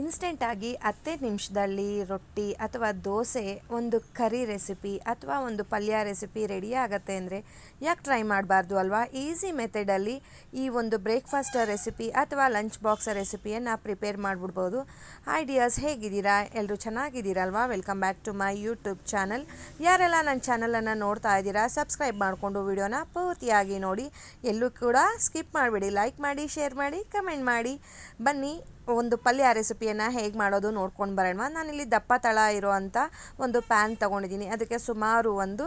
ಇನ್ಸ್ಟೆಂಟಾಗಿ ಹತ್ತೇ ನಿಮಿಷದಲ್ಲಿ ರೊಟ್ಟಿ ಅಥವಾ ದೋಸೆ ಒಂದು ಕರಿ ರೆಸಿಪಿ ಅಥವಾ ಒಂದು ಪಲ್ಯ ರೆಸಿಪಿ ರೆಡಿ ಆಗುತ್ತೆ ಅಂದರೆ ಯಾಕೆ ಟ್ರೈ ಮಾಡಬಾರ್ದು ಅಲ್ವಾ? ಈಸಿ ಮೆಥಡಲ್ಲಿ ಈ ಒಂದು ಬ್ರೇಕ್ಫಾಸ್ಟ್ ರೆಸಿಪಿ ಅಥವಾ ಲಂಚ್ ಬಾಕ್ಸ್ ರೆಸಿಪಿಯನ್ನು ಪ್ರಿಪೇರ್ ಮಾಡಿಬಿಡ್ಬೋದು. ಐಡಿಯಾಸ್ ಹೇಗಿದ್ದೀರಾ? ಎಲ್ಲರೂ ಚೆನ್ನಾಗಿದ್ದೀರಲ್ವಾ welcome back to my YouTube channel ಯಾರೆಲ್ಲ ನನ್ನ ಚಾನಲನ್ನು ನೋಡ್ತಾ ಇದ್ದೀರಾ ಸಬ್ಸ್ಕ್ರೈಬ್ ಮಾಡಿಕೊಂಡು ವಿಡಿಯೋನ ಪೂರ್ತಿಯಾಗಿ ನೋಡಿ. ಎಲ್ಲೂ ಕೂಡ ಸ್ಕಿಪ್ ಮಾಡಿಬಿಡಿ ಲೈಕ್ ಮಾಡಿ ಶೇರ್ ಮಾಡಿ ಕಮೆಂಟ್ ಮಾಡಿ. ಬನ್ನಿ. ಒಂದು ಪಲ್ಯ ರೆಸಿಪಿಯನ್ನು ಹೇಗೆ ಮಾಡೋದು ನೋಡ್ಕೊಂಡು ಬರೋಣ. ನಾನಿಲ್ಲಿ ದಪ್ಪ ತಳ ಇರೋವಂಥ ಒಂದು ಪ್ಯಾನ್ ತೊಗೊಂಡಿದ್ದೀನಿ. ಅದಕ್ಕೆ ಸುಮಾರು ಒಂದು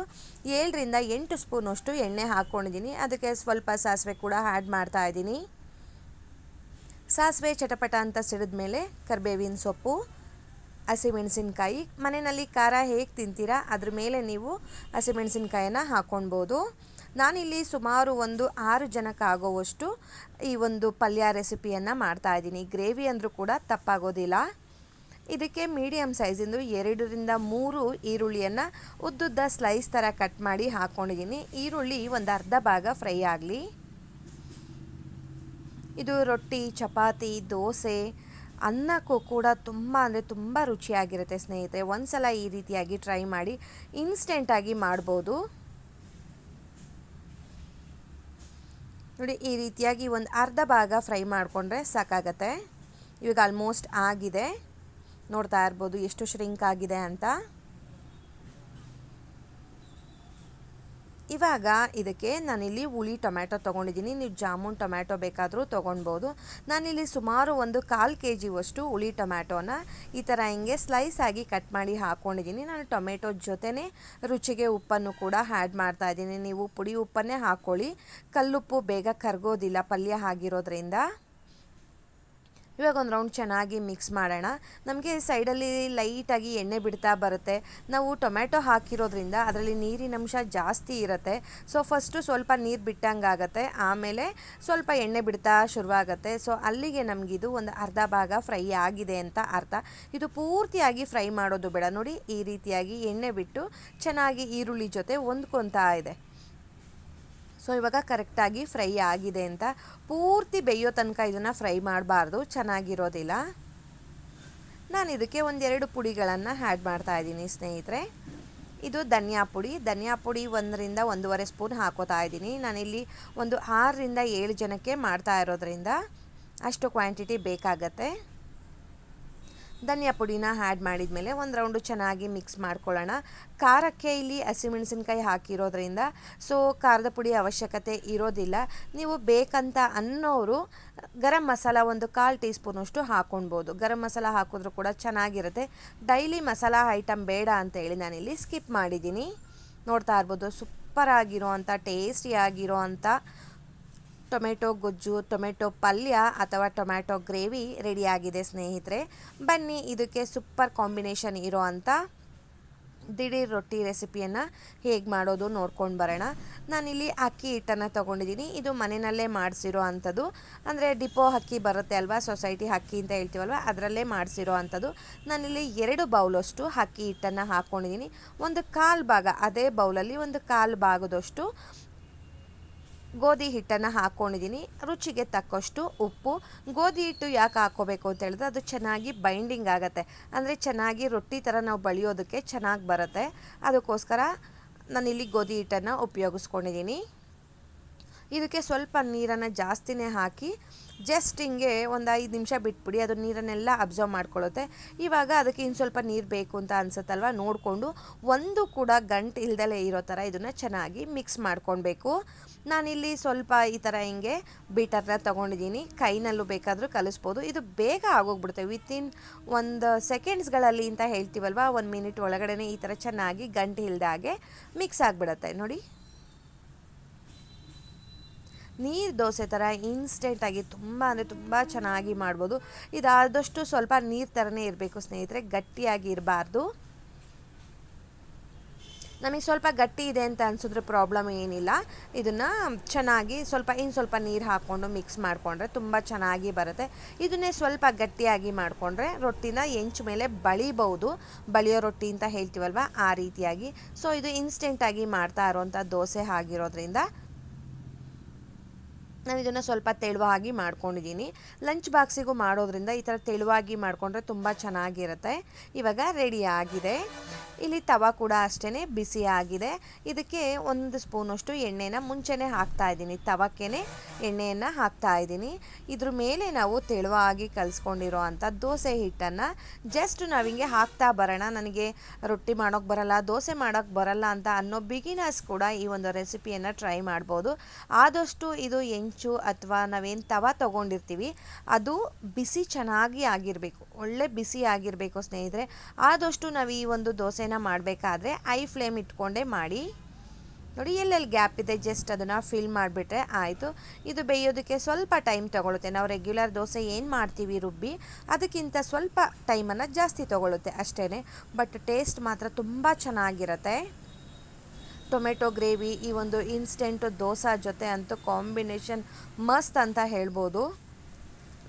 ಏಳರಿಂದ ಎಂಟು ಸ್ಪೂನಷ್ಟು ಎಣ್ಣೆ ಹಾಕ್ಕೊಂಡಿದ್ದೀನಿ ಅದಕ್ಕೆ ಸ್ವಲ್ಪ ಸಾಸಿವೆ ಕೂಡ ಆ್ಯಡ್ ಮಾಡ್ತಾ ಇದ್ದೀನಿ. ಸಾಸಿವೆ ಚಟಪಟ ಅಂತ ಸಿಡಿದ ಮೇಲೆ ಕರಿಬೇವಿನ ಸೊಪ್ಪು, ಹಸಿಮೆಣಸಿನ್ಕಾಯಿ. ಮನೆಯಲ್ಲಿ ಖಾರ ಹೇಗೆ ತಿಂತೀರಾ, ಅದ್ರ ಮೇಲೆ ನೀವು ಹಸಿಮೆಣಸಿನ್ಕಾಯಿನ ಹಾಕ್ಕೊಳ್ಬೋದು ನಾನಿಲ್ಲಿ ಸುಮಾರು ಒಂದು ಆರು ಜನಕ್ಕೆ ಆಗೋವಷ್ಟು ಈ ಒಂದು ಪಲ್ಯ ರೆಸಿಪಿಯನ್ನು ಮಾಡ್ತಾಯಿದ್ದೀನಿ ಗ್ರೇವಿ ಅಂದರೂ ಕೂಡ ತಪ್ಪಾಗೋದಿಲ್ಲ. ಇದಕ್ಕೆ ಮೀಡಿಯಮ್ ಸೈಜಿಂದು ಎರಡರಿಂದ ಮೂರು ಈರುಳ್ಳಿಯನ್ನು ಉದ್ದುದ್ದ ಸ್ಲೈಸ್ ಥರ ಕಟ್ ಮಾಡಿ ಹಾಕ್ಕೊಂಡಿದ್ದೀನಿ ಈರುಳ್ಳಿ ಒಂದು ಅರ್ಧ ಭಾಗ ಫ್ರೈ ಆಗಲಿ. ಇದು ರೊಟ್ಟಿ, ಚಪಾತಿ, ದೋಸೆ, ಅನ್ನಕ್ಕೂ ಕೂಡ ತುಂಬ ಅಂದರೆ ತುಂಬ ರುಚಿಯಾಗಿರುತ್ತೆ ಸ್ನೇಹಿತರೆ. ಒಂದು ಸಲ ಈ ರೀತಿಯಾಗಿ ಟ್ರೈ ಮಾಡಿ ಇನ್ಸ್ಟೆಂಟಾಗಿ ಮಾಡ್ಬೋದು. ನೋಡಿ, ಈ ರೀತಿಯಾಗಿ ಒಂದು ಅರ್ಧ ಭಾಗ ಫ್ರೈ ಮಾಡಿಕೊಂಡ್ರೆ ಸಾಕಾಗತ್ತೆ. ಇವಾಗ ಆಲ್ಮೋಸ್ಟ್ ಆಗಿದೆ. ನೋಡ್ತಾ ಇರ್ಬೋದು ಎಷ್ಟು ಶ್ರಿಂಕ್ ಆಗಿದೆ ಅಂತ. ಇವಾಗ ಇದಕ್ಕೆ ನಾನಿಲ್ಲಿ ಹುಳಿ ಟೊಮ್ಯಾಟೊ ತೊಗೊಂಡಿದ್ದೀನಿ. ನೀವು ಜಾಮೂನ್ ಟೊಮ್ಯಾಟೊ ಬೇಕಾದರೂ ತೊಗೊಳ್ಬೋದು ನಾನಿಲ್ಲಿ ಸುಮಾರು ಒಂದು ಕಾಲು ಕೆ ಜಿವಷ್ಟು ಹುಳಿ ಟೊಮ್ಯಾಟೊನ ಈ ಥರ ಹಿಂಗೆ ಸ್ಲೈಸ್ ಆಗಿ ಕಟ್ ಮಾಡಿ ಹಾಕ್ಕೊಂಡಿದ್ದೀನಿ ನಾನು ಟೊಮೆಟೊ ಜೊತೆನೇ ರುಚಿಗೆ ಉಪ್ಪನ್ನು ಕೂಡ ಆ್ಯಡ್ ಮಾಡ್ತಾ ಇದ್ದೀನಿ. ನೀವು ಪುಡಿ ಉಪ್ಪನ್ನೇ ಹಾಕ್ಕೊಳ್ಳಿ. ಕಲ್ಲುಪ್ಪು ಬೇಗ ಕರಗೋದಿಲ್ಲ, ಪಲ್ಯ ಆಗಿರೋದ್ರಿಂದ. ಇವಾಗ ಒಂದು ರೌಂಡ್ ಚೆನ್ನಾಗಿ ಮಿಕ್ಸ್ ಮಾಡೋಣ. ನಮಗೆ ಸೈಡಲ್ಲಿ ಲೈಟಾಗಿ ಎಣ್ಣೆ ಬಿಡ್ತಾ ಬರುತ್ತೆ. ನಾವು ಟೊಮ್ಯಾಟೊ ಹಾಕಿರೋದ್ರಿಂದ ಅದರಲ್ಲಿ ನೀರಿನಂಶ ಜಾಸ್ತಿ ಇರುತ್ತೆ. ಸೊ ಫಸ್ಟು ಸ್ವಲ್ಪ ನೀರು ಬಿಟ್ಟಂಗೆ ಆಗುತ್ತೆ ಆಮೇಲೆ ಸ್ವಲ್ಪ ಎಣ್ಣೆ ಬಿಡ್ತಾ ಶುರುವಾಗುತ್ತೆ. ಸೊ ಅಲ್ಲಿಗೆ ನಮಗಿದು ಒಂದು ಅರ್ಧ ಭಾಗ ಫ್ರೈ ಆಗಿದೆ ಅಂತ ಅರ್ಥ. ಇದು ಪೂರ್ತಿಯಾಗಿ ಫ್ರೈ ಮಾಡೋದು ಬೇಡ. ನೋಡಿ, ಈ ರೀತಿಯಾಗಿ ಎಣ್ಣೆ ಬಿಟ್ಟು ಚೆನ್ನಾಗಿ ಈರುಳ್ಳಿ ಜೊತೆ ಹೊಂದ್ಕೊತಾ ಇದೆ. ಸೊ ಇವಾಗ ಕರೆಕ್ಟಾಗಿ ಫ್ರೈ ಆಗಿದೆ ಅಂತ ಪೂರ್ತಿ ಬೇಯೋ ತನಕ ಇದನ್ನು ಫ್ರೈ ಮಾಡಬಾರ್ದು, ಚೆನ್ನಾಗಿರೋದಿಲ್ಲ. ನಾನು ಇದಕ್ಕೆ ಒಂದೆರಡು ಪುಡಿಗಳನ್ನು ಆ್ಯಡ್ ಮಾಡ್ತಾ ಇದ್ದೀನಿ ಸ್ನೇಹಿತರೆ. ಇದು ಧನಿಯಾ ಪುಡಿ. ಧನಿಯಾ ಪುಡಿ ಒಂದರಿಂದ ಒಂದೂವರೆ ಸ್ಪೂನ್ ಹಾಕೋತಾ ಇದ್ದೀನಿ. ನಾನಿಲ್ಲಿ ಒಂದು ಆರರಿಂದ ಏಳು ಜನಕ್ಕೆ ಮಾಡ್ತಾ ಇರೋದ್ರಿಂದ ಅಷ್ಟು ಕ್ವಾಂಟಿಟಿ ಬೇಕಾಗತ್ತೆ. ಧನಿಯಾ ಪುಡಿನ ಆ್ಯಡ್ ಮಾಡಿದ ಮೇಲೆ ಒಂದು ರೌಂಡು ಚೆನ್ನಾಗಿ ಮಿಕ್ಸ್ ಮಾಡ್ಕೊಳ್ಳೋಣ. ಖಾರಕ್ಕೆ ಇಲ್ಲಿ ಹಸಿಮೆಣಸಿನ್ಕಾಯಿ ಹಾಕಿರೋದ್ರಿಂದ ಸೊ ಖಾರದ ಪುಡಿ ಅವಶ್ಯಕತೆ ಇರೋದಿಲ್ಲ. ನೀವು ಬೇಕಂತ ಅನ್ನೋರು, ಗರಂ ಮಸಾಲ ಒಂದು ಕಾಲು ಟೀ ಸ್ಪೂನಷ್ಟು ಹಾಕ್ಕೊಳ್ಬೋದು ಗರಂ ಮಸಾಲ ಹಾಕಿದ್ರೂ ಕೂಡ ಚೆನ್ನಾಗಿರುತ್ತೆ. ಡೈಲಿ ಮಸಾಲ ಐಟಮ್ ಬೇಡ ಅಂತ ಹೇಳಿ ನಾನಿಲ್ಲಿ ಸ್ಕಿಪ್ ಮಾಡಿದ್ದೀನಿ. ನೋಡ್ತಾ ಇರ್ಬೋದು ಸೂಪರ್ ಆಗಿರೋ ಅಂಥ ಟೇಸ್ಟಿಯಾಗಿರೋ ಅಂಥ ಟೊಮೆಟೊ ಗೊಜ್ಜು, ಟೊಮೆಟೊ ಪಲ್ಯ ಅಥವಾ ಟೊಮ್ಯಾಟೊ ಗ್ರೇವಿ ರೆಡಿಯಾಗಿದೆ ಸ್ನೇಹಿತರೆ. ಬನ್ನಿ ಇದಕ್ಕೆ ಸೂಪರ್ ಕಾಂಬಿನೇಷನ್ ಇರೋ ಅಂಥ ದಿಢೀರ್ ರೊಟ್ಟಿ ರೆಸಿಪಿಯನ್ನು ಹೇಗೆ ಮಾಡೋದು ನೋಡ್ಕೊಂಡು ಬರೋಣ. ನಾನಿಲ್ಲಿ ಅಕ್ಕಿ ಹಿಟ್ಟನ್ನು ತೊಗೊಂಡಿದ್ದೀನಿ. ಇದು ಮನೆಯಲ್ಲೇ ಮಾಡಿಸಿರೋ ಅಂಥದ್ದು. ಅಂದರೆ ಡಿಪೋ ಅಕ್ಕಿ ಬರುತ್ತೆ ಅಲ್ವಾ, ಸೊಸೈಟಿ ಅಕ್ಕಿ ಅಂತ ಹೇಳ್ತೀವಲ್ವ, ಅದರಲ್ಲೇ ಮಾಡಿಸಿರೋ ಅಂಥದ್ದು. ನಾನಿಲ್ಲಿ ಎರಡು ಬೌಲಷ್ಟು ಅಕ್ಕಿ ಹಿಟ್ಟನ್ನು ಹಾಕ್ಕೊಂಡಿದ್ದೀನಿ ಒಂದು ಕಾಲು ಭಾಗ, ಅದೇ ಬೌಲಲ್ಲಿ ಒಂದು ಕಾಲು ಭಾಗದಷ್ಟು ಗೋಧಿ ಹಿಟ್ಟನ್ನು ಹಾಕ್ಕೊಂಡಿದ್ದೀನಿ ರುಚಿಗೆ ತಕ್ಕಷ್ಟು ಉಪ್ಪು. ಗೋಧಿ ಹಿಟ್ಟು ಯಾಕೆ ಹಾಕ್ಕೋಬೇಕು ಅಂತ ಹೇಳಿದ್ರೆ ಅದು ಚೆನ್ನಾಗಿ ಬೈಂಡಿಂಗ್ ಆಗುತ್ತೆ. ಅಂದರೆ ಚೆನ್ನಾಗಿ ರೊಟ್ಟಿ ಥರ ನಾವು ಬಳಿಯೋದಕ್ಕೆ ಚೆನ್ನಾಗಿ ಬರುತ್ತೆ. ಅದಕ್ಕೋಸ್ಕರ ನಾನಿಲ್ಲಿ ಗೋಧಿ ಹಿಟ್ಟನ್ನು ಉಪಯೋಗಿಸ್ಕೊಂಡಿದ್ದೀನಿ. ಇದಕ್ಕೆ ಸ್ವಲ್ಪ ನೀರನ್ನು ಜಾಸ್ತಿನೇ ಹಾಕಿ ಜಸ್ಟ್ ಹಿಂಗೆ ಒಂದು ಐದು ನಿಮಿಷ ಬಿಟ್ಬಿಡಿ, ಅದು ನೀರನ್ನೆಲ್ಲ ಅಬ್ಸರ್ವ್ ಮಾಡ್ಕೊಳ್ಳುತ್ತೆ. ಇವಾಗ ಅದಕ್ಕೆ ಇನ್ನು ಸ್ವಲ್ಪ ನೀರು ಬೇಕು ಅಂತ ಅನ್ಸುತ್ತಲ್ವ? ನೋಡಿಕೊಂಡು ಒಂದು ಕೂಡ ಗಂಟು ಇಲ್ದಲೇ ಇರೋ ಥರ ಇದನ್ನು ಚೆನ್ನಾಗಿ ಮಿಕ್ಸ್ ಮಾಡ್ಕೊಳ್ಬೇಕು. ನಾನಿಲ್ಲಿ ಸ್ವಲ್ಪ ಈ ಥರ ಹಿಂಗೆ ಬೀಟರ್ನ ತೊಗೊಂಡಿದ್ದೀನಿ. ಕೈನಲ್ಲೂ ಬೇಕಾದರೂ ಕಲಿಸ್ಬೋದು. ಇದು ಬೇಗ ಆಗೋಗ್ಬಿಡುತ್ತೆ. ವಿತಿನ್ ಒಂದು ಸೆಕೆಂಡ್ಸ್ಗಳಲ್ಲಿ ಅಂತ ಹೇಳ್ತೀವಲ್ವ? ಒಂದು ಮಿನಿಟ್ ಒಳಗಡೆ ಈ ಥರ ಚೆನ್ನಾಗಿ ಗಂಟು ಇಲ್ದಾಗೆ ಮಿಕ್ಸ್ ಆಗಿಬಿಡುತ್ತೆ. ನೋಡಿ. ನೀರು ದೋಸೆ ಥರ ಇನ್ಸ್ಟೆಂಟಾಗಿ ತುಂಬ ಅಂದರೆ ತುಂಬ ಚೆನ್ನಾಗಿ ಮಾಡ್ಬೋದು. ಇದಾದಷ್ಟು ಸ್ವಲ್ಪ ನೀರು ಥರನೇ ಇರಬೇಕು ಸ್ನೇಹಿತರೆ, ಗಟ್ಟಿಯಾಗಿ ಇರಬಾರ್ದು. ನಮಗೆ ಸ್ವಲ್ಪ ಗಟ್ಟಿ ಇದೆ ಅಂತ ಅನ್ಸಿದ್ರೆ ಪ್ರಾಬ್ಲಮ್ ಏನಿಲ್ಲ. ಇದನ್ನು ಚೆನ್ನಾಗಿ ಸ್ವಲ್ಪ ಇನ್ನು ಸ್ವಲ್ಪ ನೀರು ಹಾಕ್ಕೊಂಡು ಮಿಕ್ಸ್ ಮಾಡಿಕೊಂಡ್ರೆ ತುಂಬ ಚೆನ್ನಾಗಿ ಬರುತ್ತೆ. ಇದನ್ನೇ ಸ್ವಲ್ಪ ಗಟ್ಟಿಯಾಗಿ ಮಾಡಿಕೊಂಡ್ರೆ ರೊಟ್ಟಿನ ಹೆಂಚು ಮೇಲೆ ಬಳಿಬಹುದು. ಬಳಿಯೋ ರೊಟ್ಟಿ ಅಂತ ಹೇಳ್ತೀವಲ್ವ, ಆ ರೀತಿಯಾಗಿ. ಸೊ ಇದು ಇನ್ಸ್ಟೆಂಟಾಗಿ ಮಾಡ್ತಾ ಇರೋವಂಥ ದೋಸೆ ಆಗಿರೋದ್ರಿಂದ ನಾನು ಇದನ್ನು ಸ್ವಲ್ಪ ತೆಳುವಾಗಿ ಮಾಡ್ಕೊಂಡಿದ್ದೀನಿ ಲಂಚ್ ಬಾಕ್ಸಿಗೂ ಮಾಡೋದ್ರಿಂದ ಈ ಥರ ತೆಳುವಾಗಿ ಮಾಡಿಕೊಂಡ್ರೆ ತುಂಬ ಚೆನ್ನಾಗಿರುತ್ತೆ. ಇವಾಗ ರೆಡಿ ಆಗಿದೆ. ಇಲ್ಲಿ ತವ ಕೂಡ ಅಷ್ಟೇ ಬಿಸಿ ಆಗಿದೆ. ಇದಕ್ಕೆ ಒಂದು ಸ್ಪೂನಷ್ಟು ಎಣ್ಣೆನ ಮುಂಚೆನೇ ಹಾಕ್ತಾ ಇದ್ದೀನಿ. ತವಕ್ಕೇ ಎಣ್ಣೆಯನ್ನು ಹಾಕ್ತಾ ಇದ್ದೀನಿ. ಇದ್ರ ಮೇಲೆ ನಾವು ತೆಳುವಾಗಿ ಕಲಿಸ್ಕೊಂಡಿರೋ ಅಂಥ ದೋಸೆ ಹಿಟ್ಟನ್ನು ಜಸ್ಟ್ ನಾವಿಂಗೆ ಹಾಕ್ತಾ ಬರೋಣ. ನನಗೆ ರೊಟ್ಟಿ ಮಾಡೋಕ್ಕೆ ಬರಲ್ಲ, ದೋಸೆ ಮಾಡೋಕ್ಕೆ ಬರಲ್ಲ ಅಂತ ಅನ್ನೋ ಬಿಗಿನರ್ಸ್ ಕೂಡ ಈ ಒಂದು ರೆಸಿಪಿಯನ್ನು ಟ್ರೈ ಮಾಡ್ಬೋದು. ಆದಷ್ಟು ಇದು ಹೆಂಚು ಅಥವಾ ನಾವೇನು ತವ ತೊಗೊಂಡಿರ್ತೀವಿ, ಅದು ಬಿಸಿ ಚೆನ್ನಾಗಿ ಆಗಿರಬೇಕು. ಒಳ್ಳೆ ಬಿಸಿ ಆಗಿರಬೇಕು ಸ್ನೇಹಿತರೆ. ಆದಷ್ಟು ನಾವು ಈ ಒಂದು ದೋಸೆನ ಮಾಡಬೇಕಾದ್ರೆ ಐ ಫ್ಲೇಮ್ ಇಟ್ಕೊಂಡೇ ಮಾಡಿ. ನೋಡಿ, ಎಲ್ಲೆಲ್ಲಿ ಗ್ಯಾಪ್ ಇದೆ, ಜಸ್ಟ್ ಅದನ್ನು ಫಿಲ್ ಮಾಡಿಬಿಟ್ರೆ ಆಯಿತು. ಇದು ಬೇಯೋದಕ್ಕೆ ಸ್ವಲ್ಪ ಟೈಮ್ ತೊಗೊಳುತ್ತೆ. ನಾವು ರೆಗ್ಯುಲರ್ ದೋಸೆ ಏನು ಮಾಡ್ತೀವಿ ರುಬ್ಬಿ, ಅದಕ್ಕಿಂತ ಸ್ವಲ್ಪ ಟೈಮನ್ನು ಜಾಸ್ತಿ ತೊಗೊಳುತ್ತೆ ಅಷ್ಟೇ ಬಟ್ ಟೇಸ್ಟ್ ಮಾತ್ರ ತುಂಬ ಚೆನ್ನಾಗಿರುತ್ತೆ. ಟೊಮೆಟೊ ಗ್ರೇವಿ ಈ ಒಂದು ಇನ್ಸ್ಟೆಂಟು ದೋಸೆ ಜೊತೆ ಅಂತೂ ಕಾಂಬಿನೇಷನ್ ಮಸ್ತ್ ಅಂತ ಹೇಳ್ಬೋದು.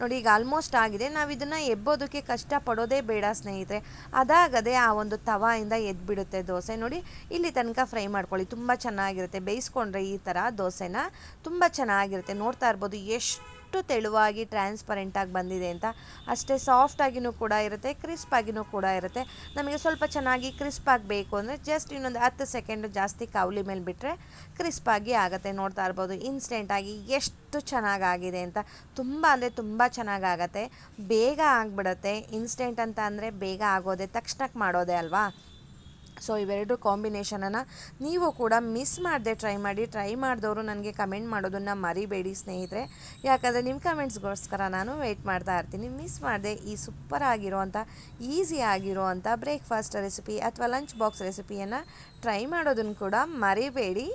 ನೋಡಿ, ಈಗ ಆಲ್ಮೋಸ್ಟ್ ಆಗಿದೆ. ನಾವು ಇದನ್ನು ಎಬ್ಬೋದಕ್ಕೆ ಕಷ್ಟಪಡೋದೇ ಬೇಡ ಸ್ನೇಹಿತರೆ. ಅದಾಗದೆ ಆ ಒಂದು ತವಾಯಿಂದ ಎದ್ಬಿಡುತ್ತೆ ದೋಸೆ. ನೋಡಿ, ಇಲ್ಲಿ ತನಕ ಫ್ರೈ ಮಾಡ್ಕೊಳ್ಳಿ. ತುಂಬ ಚೆನ್ನಾಗಿರುತ್ತೆ. ಬೇಯಿಸ್ಕೊಂಡ್ರೆ ಈ ಥರ ದೋಸೆನ ತುಂಬ ಚೆನ್ನಾಗಿರುತ್ತೆ. ನೋಡ್ತಾ ಇರ್ಬೋದು ಎಷ್ಟು ತೆಳುವಾಗಿ ಟ್ರಾನ್ಸ್ಪರೆಂಟಾಗಿ ಬಂದಿದೆ ಅಂತ. ಅಷ್ಟೇ ಸಾಫ್ಟಾಗಿನೂ ಕೂಡ ಇರುತ್ತೆ ಕ್ರಿಸ್ಪಾಗಿನೂ ಕೂಡ ಇರುತ್ತೆ. ನಮಗೆ ಸ್ವಲ್ಪ ಚೆನ್ನಾಗಿ ಕ್ರಿಸ್ಪಾಗಿ ಬೇಕು ಅಂದರೆ ಜಸ್ಟ್ ಇನ್ನೊಂದು ಹತ್ತು ಸೆಕೆಂಡ್ ಜಾಸ್ತಿ ಕಾವಲಿ ಮೇಲೆ ಬಿಟ್ಟರೆ ಕ್ರಿಸ್ಪಾಗಿ ಆಗುತ್ತೆ ನೋಡ್ತಾ ಇರ್ಬೋದು. ಇನ್ಸ್ಟೆಂಟಾಗಿ ಎಷ್ಟು ಚೆನ್ನಾಗಾಗಿದೆ ಅಂತ. ತುಂಬ ಅಂದರೆ ತುಂಬ ಚೆನ್ನಾಗಾಗತ್ತೆ ಬೇಗ ಆಗಿಬಿಡತ್ತೆ. ಇನ್ಸ್ಟೆಂಟ್ ಅಂತ ಅಂದರೆ ಬೇಗ ಆಗೋದೆ ತಕ್ಷಣಕ್ಕೆ ಮಾಡೋದೆ ಅಲ್ವಾ? ಸೊ ಇವೆರಡು ಕಾಂಬಿನೇಷನನ್ನು ನೀವು ಕೂಡ ಮಿಸ್ ಮಾಡದೆ ಟ್ರೈ ಮಾಡಿ ಟ್ರೈ ಮಾಡಿದವರು ನನಗೆ ಕಮೆಂಟ್ ಮಾಡೋದನ್ನು ಮರಿಬೇಡಿ ಸ್ನೇಹಿತರೆ. ಯಾಕಂದರೆ ನಿಮ್ಮ ಕಮೆಂಟ್ಸ್ಗೋಸ್ಕರ ನಾನು ವೆಯ್ಟ್ ಮಾಡ್ತಾ ಇರ್ತೀನಿ. ಮಿಸ್ ಮಾಡದೆ ಈ ಸೂಪರ್ ಆಗಿರೋವಂಥ ಈಸಿ ಆಗಿರೋವಂಥ ಬ್ರೇಕ್ಫಾಸ್ಟ್ ರೆಸಿಪಿ ಅಥವಾ ಲಂಚ್ ಬಾಕ್ಸ್ ರೆಸಿಪಿಯನ್ನು ಟ್ರೈ ಮಾಡೋದನ್ನು ಕೂಡ ಮರಿಬೇಡಿ.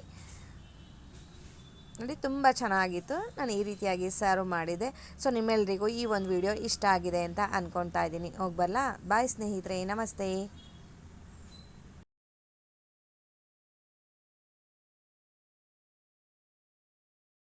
ನೋಡಿ, ತುಂಬ ಚೆನ್ನಾಗಿತ್ತು. ನಾನು ಈ ರೀತಿಯಾಗಿ ಸರ್ವ್ ಮಾಡಿದೆ. ಸೊ ನಿಮ್ಮೆಲ್ಲರಿಗೂ ಈ ಒಂದು ವಿಡಿಯೋ ಇಷ್ಟ ಆಗಿದೆ ಅಂತ ಅಂದ್ಕೊಳ್ತಾ ಇದ್ದೀನಿ. ಹೋಗ್ಬಲ್ಲ ಬಾಯ್ ಸ್ನೇಹಿತರೆ. ನಮಸ್ತೆ.